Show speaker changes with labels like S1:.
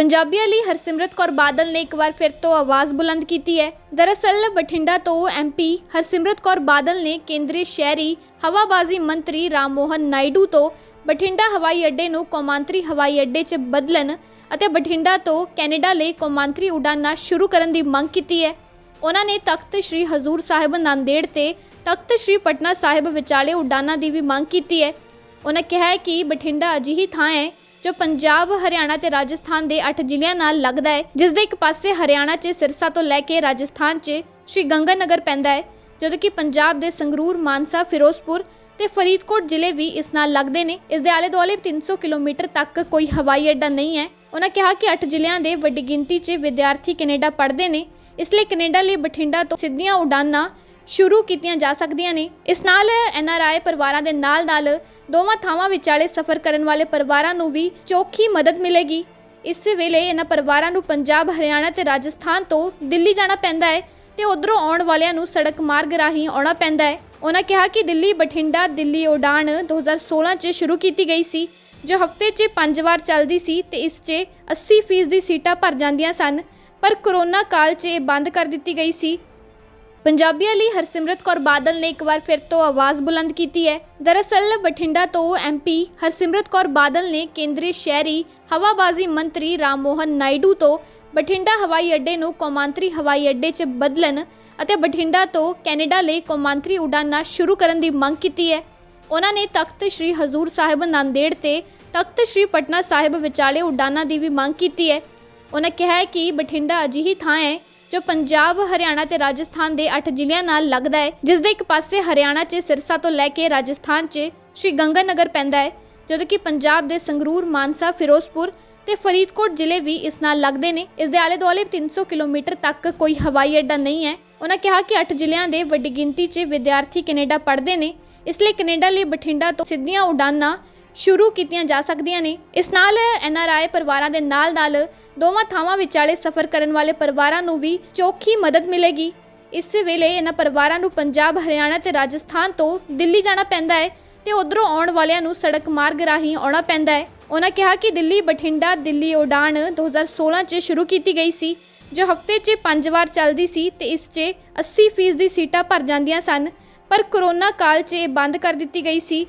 S1: ਪੰਜਾਬੀਆਂ ਲਈ ਹਰਸਿਮਰਤ ਕੌਰ ਬਾਦਲ ਨੇ ਇੱਕ ਵਾਰ ਫਿਰ ਤੋਂ ਆਵਾਜ਼ ਬੁਲੰਦ ਕੀਤੀ ਹੈ। ਦਰਅਸਲ, ਬਠਿੰਡਾ ਤੋਂ ਐਮਪੀ ਹਰਸਿਮਰਤ ਕੌਰ ਬਾਦਲ ਨੇ ਕੇਂਦਰੀ ਸ਼ਹਿਰੀ ਹਵਾਬਾਜ਼ੀ ਮੰਤਰੀ ਰਾਮ ਮੋਹਨ ਨਾਇਡੂ ਤੋਂ ਬਠਿੰਡਾ ਹਵਾਈ ਅੱਡੇ ਨੂੰ ਕੌਮਾਂਤਰੀ ਹਵਾਈ ਅੱਡੇ 'ਚ ਬਦਲਣ ਅਤੇ ਬਠਿੰਡਾ ਤੋਂ ਕੈਨੇਡਾ ਲਈ ਕੌਮਾਂਤਰੀ ਉਡਾਨਾਂ ਸ਼ੁਰੂ ਕਰਨ ਦੀ ਮੰਗ ਕੀਤੀ ਹੈ। ਉਹਨਾਂ ਨੇ ਤਖਤ ਸ੍ਰੀ ਹਜ਼ੂਰ ਸਾਹਿਬ ਨਾਂਦੇੜ ਤੇ ਤਖਤ ਸ੍ਰੀ ਪਟਨਾ ਸਾਹਿਬ ਵਿਚਾਲੇ ਉਡਾਨਾਂ ਦੀ ਵੀ ਮੰਗ ਕੀਤੀ ਹੈ। ਉਹਨਾਂ ਕਿਹਾ ਹੈ ਕਿ ਬਠਿੰਡਾ ਅਜਿਹੀ ਥਾਂ ਹੈ ਜੋ ਪੰਜਾਬ, ਹਰਿਆਣਾ ਤੇ ਰਾਜਸਥਾਨ ਦੇ 8 ਜ਼ਿਲ੍ਹਿਆਂ ਨਾਲ ਲੱਗਦਾ ਹੈ ਜਿਸ ਦੇ ਇੱਕ ਪਾਸੇ ਹਰਿਆਣਾ 'ਚ ਸਿਰਸਾ ਤੋਂ ਲੈ ਕੇ ਰਾਜਸਥਾਨ 'ਚ ਸ਼੍ਰੀ ਗੰਗਾਨਗਰ ਪੈਂਦਾ ਹੈ, ਜਦੋਂ ਕਿ ਪੰਜਾਬ ਦੇ ਸੰਗਰੂਰ, ਮਾਨਸਾ, ਫਿਰੋਜ਼ਪੁਰ ਤੇ ਫਰੀਦਕੋਟ ਜ਼ਿਲ੍ਹੇ ਵੀ ਇਸ ਨਾਲ ਲੱਗਦੇ ਨੇ। ਇਸ ਦੇ ਆਲੇ ਦੁਆਲੇ 300 ਕਿਲੋਮੀਟਰ ਤੱਕ ਕੋਈ ਹਵਾਈ ਅੱਡਾ ਨਹੀਂ ਹੈ। ਉਹਨਾਂ ਕਿਹਾ ਕਿ 8 ਜ਼ਿਲ੍ਹਿਆਂ ਦੇ ਵੱਡੀ ਗਿਣਤੀ 'ਚ ਵਿਦਿਆਰਥੀ ਕੈਨੇਡਾ ਪੜ੍ਹਦੇ ਨੇ। ਇਸ ਲਈ ਕੈਨੇਡਾ ਲਈ ਬਠਿੰਡਾ ਤੋਂ ਸਿੱਧੀਆਂ ਉਡਾਨਾਂ ਸ਼ੁਰੂ ਕੀਤੀਆਂ ਜਾ ਸਕਦੀਆਂ ਨੇ। ਇਸ ਨਾਲ ਐਨਆਰਆਈ ਪਰਿਵਾਰਾਂ ਦੇ ਨਾਲ-ਨਾਲ ਦੋਵਾਂ ਥਾਵਾਂ ਵਿਚਾਲੇ ਸਫ਼ਰ ਕਰਨ ਵਾਲੇ ਪਰਿਵਾਰਾਂ ਨੂੰ ਵੀ ਚੌਖੀ ਮਦਦ ਮਿਲੇਗੀ। ਇਸ ਵੇਲੇ ਇਹਨਾਂ ਪਰਿਵਾਰਾਂ ਨੂੰ ਪੰਜਾਬ, ਹਰਿਆਣਾ ਤੇ ਰਾਜਸਥਾਨ ਤੋਂ ਦਿੱਲੀ ਜਾਣਾ ਪੈਂਦਾ ਹੈ ਤੇ ਉਧਰੋਂ ਆਉਣ ਵਾਲਿਆਂ ਨੂੰ ਸੜਕ ਮਾਰਗ ਰਾਹੀਂ ਆਉਣਾ ਪੈਂਦਾ ਹੈ। ਉਹਨਾਂ ਕਿਹਾ ਕਿ ਦਿੱਲੀ, ਬਠਿੰਡਾ, ਦਿੱਲੀ, ਉਡਾਣ 2016 'ਚ ਸ਼ੁਰੂ ਕੀਤੀ ਗਈ ਸੀ, ਜੋ ਹਫ਼ਤੇ 'ਚ ਪੰਜ ਵਾਰ ਚੱਲਦੀ ਸੀ ਤੇ ਇਸ 'ਚ 80% ਦੀ ਸੀਟਾਂ ਭਰ ਜਾਂਦੀਆਂ ਸਨ। ਪਰ ਕਰੋਨਾ ਕਾਲ 'ਚ ਇਹ ਬੰਦ ਕਰ ਦਿੱਤੀ ਗਈ ਸੀ। ਪੰਜਾਬੀਆਂ ਲਈ ਹਰਸਿਮਰਤ ਕੌਰ ਬਾਦਲ ਨੇ ਇੱਕ ਵਾਰ ਫਿਰ ਤੋਂ ਆਵਾਜ਼ ਬੁਲੰਦ ਕੀਤੀ ਹੈ। ਦਰਅਸਲ, ਬਠਿੰਡਾ ਤੋਂ ਐਮਪੀ ਹਰਸਿਮਰਤ ਕੌਰ ਬਾਦਲ ਨੇ ਕੇਂਦਰੀ ਸ਼ਹਿਰੀ ਹਵਾਬਾਜ਼ੀ ਮੰਤਰੀ ਰਾਮ ਮੋਹਨ ਨਾਇਡੂ ਤੋਂ ਬਠਿੰਡਾ ਹਵਾਈ ਅੱਡੇ ਨੂੰ ਕੌਮਾਂਤਰੀ ਹਵਾਈ ਅੱਡੇ 'ਚ ਬਦਲਣ ਅਤੇ ਬਠਿੰਡਾ ਤੋਂ ਕੈਨੇਡਾ ਲਈ ਕੌਮਾਂਤਰੀ ਉਡਾਨਾਂ ਸ਼ੁਰੂ ਕਰਨ ਦੀ ਮੰਗ ਕੀਤੀ ਹੈ। ਉਹਨਾਂ ਨੇ ਤਖਤ ਸ੍ਰੀ ਹਜ਼ੂਰ ਸਾਹਿਬ ਨਾਂਦੇੜ ਤੇ ਤਖਤ ਸ੍ਰੀ ਪਟਨਾ ਸਾਹਿਬ ਵਿਚਾਲੇ ਉਡਾਨਾਂ ਦੀ ਵੀ ਮੰਗ ਕੀਤੀ ਹੈ। ਉਹਨਾਂ ਕਿਹਾ ਹੈ ਕਿ ਬਠਿੰਡਾ ਅਜਿਹੀ ਥਾਂ ਹੈ ਜੋ ਪੰਜਾਬ, ਹਰਿਆਣਾ ਤੇ ਰਾਜਸਥਾਨ ਦੇ 8 ਜ਼ਿਲ੍ਹਿਆਂ ਨਾਲ ਲੱਗਦਾ ਹੈ ਜਿਸ ਦੇ ਇੱਕ ਪਾਸੇ ਹਰਿਆਣਾ 'ਚ ਸਿਰਸਾ ਤੋਂ ਲੈ ਕੇ ਰਾਜਸਥਾਨ 'ਚ ਸ਼੍ਰੀ ਗੰਗਾਨਗਰ ਪੈਂਦਾ ਹੈ, ਜਦੋਂ ਕਿ ਪੰਜਾਬ ਦੇ ਸੰਗਰੂਰ, ਮਾਨਸਾ, ਫਿਰੋਜ਼ਪੁਰ ਤੇ ਫਰੀਦਕੋਟ ਜ਼ਿਲ੍ਹੇ ਵੀ ਇਸ ਨਾਲ ਲੱਗਦੇ ਨੇ। ਇਸ ਦੇ ਆਲੇ ਦੁਆਲੇ 300 ਕਿਲੋਮੀਟਰ ਤੱਕ ਕੋਈ ਹਵਾਈ ਅੱਡਾ ਨਹੀਂ ਹੈ। ਉਹਨਾਂ ਕਿਹਾ ਕਿ 8 ਜ਼ਿਲ੍ਹਿਆਂ ਦੇ ਵੱਡੀ ਗਿਣਤੀ 'ਚ ਵਿਦਿਆਰਥੀ ਕੈਨੇਡਾ ਪੜ੍ਹਦੇ ਨੇ। ਇਸ ਲਈ ਕੈਨੇਡਾ ਲਈ ਬਠਿੰਡਾ ਤੋਂ ਸਿੱਧੀਆਂ ਉਡਾਨਾਂ ਸ਼ੁਰੂ ਕੀਤੀਆਂ ਜਾ ਸਕਦੀਆਂ ਨੇ। ਇਸ ਨਾਲ ਐਨਆਰਆਈ ਪਰਿਵਾਰਾਂ ਦੇ ਨਾਲ-ਨਾਲ ਦੋਵਾਂ ਥਾਵਾਂ ਵਿਚਾਲੇ ਸਫ਼ਰ ਕਰਨ ਵਾਲੇ ਪਰਿਵਾਰਾਂ ਨੂੰ ਵੀ ਚੌਖੀ ਮਦਦ ਮਿਲੇਗੀ। ਇਸ ਵੇਲੇ ਇਹਨਾਂ ਪਰਿਵਾਰਾਂ ਨੂੰ ਪੰਜਾਬ, ਹਰਿਆਣਾ ਤੇ ਰਾਜਸਥਾਨ ਤੋਂ ਦਿੱਲੀ ਜਾਣਾ ਪੈਂਦਾ ਹੈ ਤੇ ਉਧਰੋਂ ਆਉਣ ਵਾਲਿਆਂ ਨੂੰ ਸੜਕ ਮਾਰਗ ਰਾਹੀਂ ਆਉਣਾ ਪੈਂਦਾ ਹੈ। ਉਹਨਾਂ ਕਿਹਾ ਕਿ ਦਿੱਲੀ, ਬਠਿੰਡਾ, ਦਿੱਲੀ, ਉਡਾਣ 2016 'ਚ ਸ਼ੁਰੂ ਕੀਤੀ ਗਈ ਸੀ, ਜੋ ਹਫ਼ਤੇ 'ਚ ਪੰਜ ਵਾਰ ਚੱਲਦੀ ਸੀ ਤੇ ਇਸ 'ਚ 80% ਦੀ ਸੀਟਾਂ ਭਰ ਜਾਂਦੀਆਂ ਸਨ। ਪਰ ਕਰੋਨਾ ਕਾਲ 'ਚ ਇਹ ਬੰਦ ਕਰ ਦਿੱਤੀ ਗਈ ਸੀ।